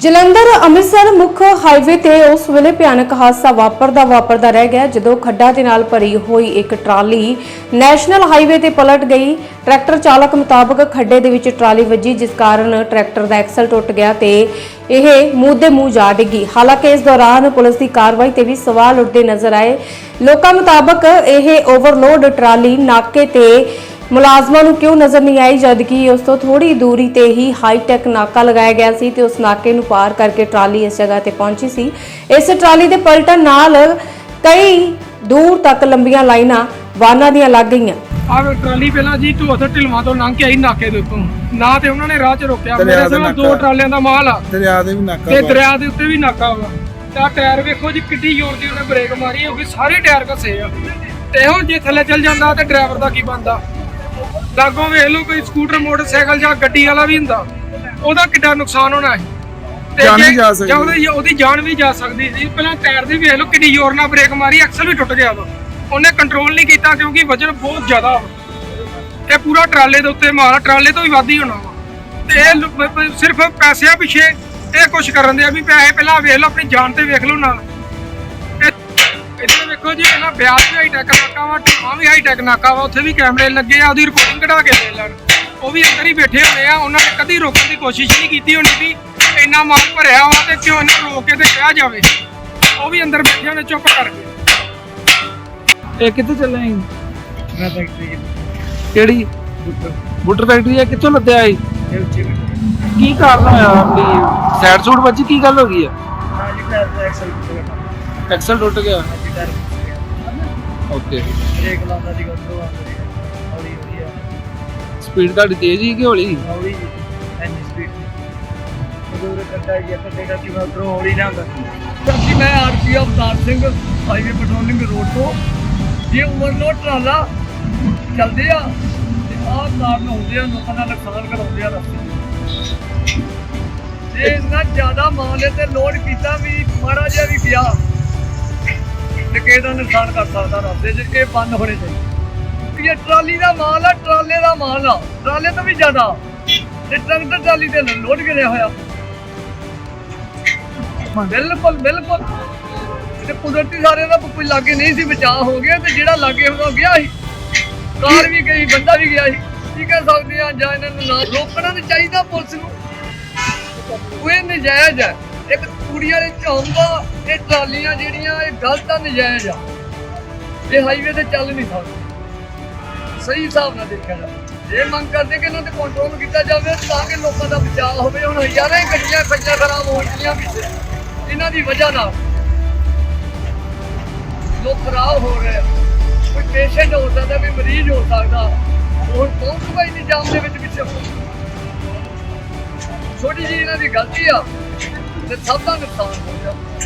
ਜਲੰਧਰ ਅੰਮ੍ਰਿਤਸਰ ਮੁੱਖ ਹਾਈਵੇ ਤੇ ਉਸ ਵੇਲੇ ਭਿਆਨਕ ਹਾਦਸਾ ਵਾਪਰਦਾ ਵਾਪਰਦਾ ਰਹਿ ਗਿਆ, ਜਦੋਂ ਖੱਡਾ ਦੇ ਨਾਲ ਭਰੀ ਹੋਈ ਇੱਕ ਟਰਾਲੀ ਨੈਸ਼ਨਲ ਹਾਈਵੇ ਤੇ ਪਲਟ ਗਈ। ਟਰੈਕਟਰ ਚਾਲਕ ਮੁਤਾਬਕ ਖੱਡੇ ਦੇ ਵਿੱਚ ਟਰਾਲੀ ਵੱਜੀ, ਜਿਸ ਕਾਰਨ ਟਰੈਕਟਰ ਦਾ ਐਕਸਲ ਟੁੱਟ ਗਿਆ ਤੇ ਇਹ ਮੂੰਹ ਦੇ ਮੂੰਹ ਜਾ ਡਿੱਗੀ। ਹਾਲਾਂਕਿ ਇਸ ਦੌਰਾਨ ਪੁਲਿਸ ਦੀ ਕਾਰਵਾਈ ਤੇ ਵੀ ਸਵਾਲ ਉੱਠਦੇ ਨਜ਼ਰ ਆਏ। ਲੋਕਾਂ ਮੁਤਾਬਕ ਇਹ ਓਵਰਲੋਡ ਟਰਾਲੀ ਨਾਕੇ ਤੇ ਮੁਲਾਜ਼ਮਾਂ ਨੂੰ ਕਿਉਂ ਨਜ਼ਰ ਨਹੀਂ ਆਈ ਜਦਕਿ ਉਸ ਤੋਂ ਥੋੜੀ ਦੂਰੀ ਤੇ ਹੀ ਹਾਈਟੈਕ ਨਾਕਾ ਲਗਾਇਆ ਗਿਆ ਸੀ ਤੇ ਉਸ ਨਾਕੇ ਨੂੰ ਪਾਰ ਕਰਕੇ ਟਰਾਲੀ ਇਸ ਜਗ੍ਹਾ ਤੇ ਪਹੁੰਚੀ ਸੀ। ਇਸ ਟਰਾਲੀ ਦੇ ਪਲਟਣ ਨਾਲ ਕਈ ਦੂਰ ਤੱਕ ਲੰਬੀਆਂ ਲਾਈਨਾਂ ਵਾਹਨਾਂ ਦੀਆਂ ਲੱਗ ਗਈਆਂ। ਆਹ ਟਰਾਲੀ ਪਹਿਲਾਂ ਜੀ ਢੋਥ ਢਿਲਵਾਂ ਤੋਂ ਲੰਘ ਕੇ ਆਈ ਨਾਕੇ ਦੇ ਉੱਤੋਂ। ਨਾ ਤੇ ਉਹਨਾਂ ਨੇ ਰਾਹ 'ਚ ਰੋਕਿਆ ਮੇਰੇ ਸਾਹਮਣੇ ਦੋ। ਟਰਾਲਿਆਂ ਦਾ ਮਾਲ ਆ। ਦਰਿਆ ਦੇ ਵੀ ਨਾਕਾ ਤੇ। ਦਰਿਆ ਦੇ ਉੱਤੇ ਵੀ ਨਾਕਾ ਵਾ। ਤੇ ਟਾਇਰ ਵੇਖੋ ਜੀ ਕਿੱਡੀ ਜ਼ੋਰ ਦੀ ਉਹਨੇ ਬ੍ਰੇਕ ਮਾਰੀ ਹੋਗੀ ਸਾਰੇ ਟਾਇਰ ਘਸੇ ਆ। ਤੇ ਇਹੋ ਜੇ ਥੱਲੇ ਚੱਲ ਜਾਂਦਾ ਤੇ ਡਰਾਈਵਰ ਦਾ ਕੀ ਬਣਦਾ? ਲਾਗੋਂ ਵੇਖ ਲਓ ਕੋਈ ਸਕੂਟਰ ਮੋਟਰਸਾਈਕਲ ਜਾਂ ਗੱਡੀ ਵਾਲਾ ਵੀ ਹੁੰਦਾ ਉਹਦਾ ਕਿੱਡਾ ਨੁਕਸਾਨ ਹੋਣਾ ਹੈ। ਤੇ ਜਾਨ ਵੀ ਜੇ- ਜਾ ਸਕਦੀ ਜਾਂ ਉਹਦੀ ਉਹਦੀ ਜਾਨ ਵੀ ਜਾ ਸਕਦੀ ਸੀ। ਪਹਿਲਾਂ ਟਾਇਰ ਦੀ ਵੇਖ ਲਓ ਕਿੰਨੀ ਜ਼ੋਰ ਨਾਲ ਬ੍ਰੇਕ ਮਾਰੀ ਐਕਸਲ ਵੀ ਟੁੱਟ ਗਿਆ ਉਹਦਾ ਉਹਨੇ ਕੰਟਰੋਲ ਨਹੀਂ ਕੀਤਾ ਕਿਉਂਕਿ ਵਜਨ ਬਹੁਤ ਜ਼ਿਆਦਾ ਵਾ। ਤੇ ਪੂਰਾ ਟਰਾਲੇ ਦੇ ਉੱਤੇ ਮਾਰ ਟਰਾਲੇ ਤੋਂ ਵੀ ਵੱਧ ਹੀ ਹੋਣਾ ਵਾ। ਤੇ ਇਹ ਲੋ- ਪ- ਪ- ਸਿਰਫ ਪੈਸਿਆਂ ਪਿੱਛੇ ਇਹ ਕੁਛ ਕਰਨ ਦੇ ਆ ਵੀ ਪੈਸੇ ਪਹਿਲਾਂ ਵੇਖ ਲਓ ਆਪਣੀ ਜਾਨ ਤੇ ਵੇਖ ਲਓ ਨਾਲ। ਇਹ- ਇੱਥੇ ਵੇਖੋ ਜੀ ਪਹਿਲਾਂ ਬਿਆਸ ਵੀ ਹਾਈਟੈਕ ਨਾਕਾ ਵਾ ਢਾਵਾ ਵੀ ਹਾਈਟੈਕ ਨਾਕਾ ਵਾ ਉੱਥੇ ਵੀ ਕੈਮਰੇ ਲੱਗੇ ਆ ਉਹਦੀ ਰਿਕਾਰਡਿੰਗ ਕਢਾ ਕੇ ਦੇ ਲੈਣ। ਉਹ ਵੀ ਅੰਦਰ ਹੀ ਬੈਠੇ ਹੋਣੇ ਆ ਉਹਨਾਂ ਨੇ ਕਦੀ ਰੋਕਣ ਦੀ ਕੋਸ਼ਿਸ਼ ਨਹੀਂ ਕੀਤੀ ਹੋਣੀ ਵੀ ਇੰਨਾ ਮਾਲ ਭਰਿਆ ਵਾ ਤੇ ਕਿਉਂ ਇਹਨੂੰ ਰੋਕ ਕੇ ਤੇ ਕਿਹਾ ਜਾਵੇ। ਉਹ ਵੀ ਅੰਦਰ ਬੈਠੇ ਹੋਣੇ ਚੁੱਪ ਕਰਕੇ। ਇਹ ਕਿੱਥੇ ਚੱਲੇ ਆਂ? ਕਿਹੜੀ? ਬੁੱਟਰ ਫੈਕਟਰੀ ਹੈ ਕਿੱਥੋਂ ਲੱਦਿਆ ਏ ਕੀ ਕਾਰਨ ਹੋਇਆ ਵੀ ਸਾਈਡ ਸੂਟ ਵੱਜੀ ਕੀ ਗੱਲ ਹੋ ਗਈ ਹੈ ਐਕਸਲ ਟੁੱਟ ਗਿਆ। ਓਕੇ। ਬ੍ਰੇਕ ਲਾਉਂਦਾ ਸੀ ਗੱਡੋ ਆਉਂਦੀ ਹੌਲੀ ਹੌਲੀ ਆ। ਸਪੀਡ ਤੁਹਾਡੀ ਤੇਜ਼ ਹੀ ਕਿ ਹੌਲੀ ਹੌਲੀ ਐਨੀ ਸਪੀਡ ਉਦੋਂ ਕੱਟਾ ਗਿਆ ਕੱਟੇ ਦਾ ਕਿ ਮੈਂ ਉਧਰੋਂ ਹੌਲੀ ਜਾਂਦਾ ਜੀ ਮੈਂ RP Avtar Singh highway patrolling road ਤੋਂ। ਜੇ ਓਵਰਲੋਡ ਟਰਾਲਾ ਚੱਲਦੇ ਆ ਤੇ ਆਹ ਕਾਰਨ ਹੁੰਦੇ ਆ ਲੋਕਾਂ ਦਾ ਨੁਕਸਾਨ ਕਰਾਉਂਦੇ ਆ ਰਸਤੇ 'ਚ। ਤੇ ਇੰਨਾ ਜ਼ਿਆਦਾ ਮਾਲ ਤੇ ਲੋਡ ਕੀਤਾ ਵੀ ਮਾੜਾ ਜਿਹਾ ਵੀ ਗਿਆ ਤੇ ਕਿਸੇ ਦਾ ਨੁਕਸਾਨ ਕਰ ਸਕਦਾ ਰਸਤੇ 'ਚ ਇਹ ਬੰਦ ਹੋਣੇ ਚਾਹੀਦੇ। ਇਹ ਟਰਾਲੀ ਦਾ ਮਾਲ ਆ, ਟਰਾਲੇ ਦਾ ਮਾਲ ਆ। ਟਰਾਲੇ ਤੋਂ ਵੀ ਜ਼ਿਆਦਾ। ਤੇ ਟਰੈਕਟਰ ਟਰਾਲੀ ਤੇ ਲੋਡ ਗਿਰਿਆ ਹੋਇਆ। ਬਿਲਕੁਲ ਬਿਲਕੁਲ। ਤੇ ਕੁਦਰਤੀ ਸਾਰਿਆਂ ਦਾ ਕੋਈ ਲਾਗੇ ਨਹੀਂ ਸੀ, ਬਚਾਅ ਹੋ ਗਿਆ ਤੇ ਜਿਹੜਾ ਲਾਗੇ ਹੁੰਦਾ ਗਿਆ ਸੀ। ਕਾਰ ਵੀ ਗਈ, ਬੰਦਾ ਵੀ ਗਿਆ ਸੀ। ਕੀ ਕਹਿ ਸਕਦੇ ਆ, ਜਾਂ ਇਹਨਾਂ ਨੂੰ ਨਾ ਰੋਕਣਾ ਤੇ ਚਾਹੀਦਾ ਪੁਲਿਸ ਨੂੰ। ਉਹ ਇਹ ਨਜਾਇਜ਼ ਹੈ। ਇੱਕ ਕੁੜੀ ਵਾਲੇ ਝੌਂਦਾ ਇਹ ਟਰਾਲੀਆਂ ਜਿਹੜੀਆਂ, ਇਹ ਗਲਤ ਆ, ਨਜਾਇਜ਼ ਆ। ਇਹ ਹਾਈਵੇ ਤੇ ਚੱਲ ਨਹੀਂ ਸਕਦੇ। ਸਹੀ ਹਿਸਾਬ ਨਾਲ ਦੇਖਿਆ ਜਾਵੇ। ਇਹ ਮੰਗ ਕਰਦੇ ਕਿ ਇਹਨਾਂ ਤੇ ਕੰਟਰੋਲ ਕੀਤਾ ਜਾਵੇ ਤਾਂ ਕਿ ਲੋਕਾਂ ਦਾ ਬਚਾਅ ਹੋਵੇ। ਹੁਣ ਹਜ਼ਾਰਾਂ ਹੀ ਗੱਡੀਆਂ ਖੱਜਾ ਖਰਾਬ ਹੋ ਰਹੀਆਂ ਪਿੱਛੇ ਇਹਨਾਂ ਦੀ ਵਜ੍ਹਾ ਨਾਲ ਲੋਕ ਖਰਾਬ ਹੋ ਰਹੇ ਆ। ਕੋਈ ਪੇਸ਼ੈਂਟ ਹੋ ਸਕਦਾ ਵੀ ਮਰੀਜ਼ ਹੋ ਸਕਦਾ। ਹੁਣ ਪਹੁੰਚੂਗਾ ਹੀ ਨਹੀਂ ਜਾਮ ਦੇ ਵਿੱਚ ਪਿੱਛੇ ਛੋਟੀ ਜਿਹੀ ਇਹਨਾਂ ਦੀ ਗਲਤੀ ਆ। ਤੇ ਸਭ ਦਾ ਨੁਕਸਾਨ ਹੋ ਗਿਆ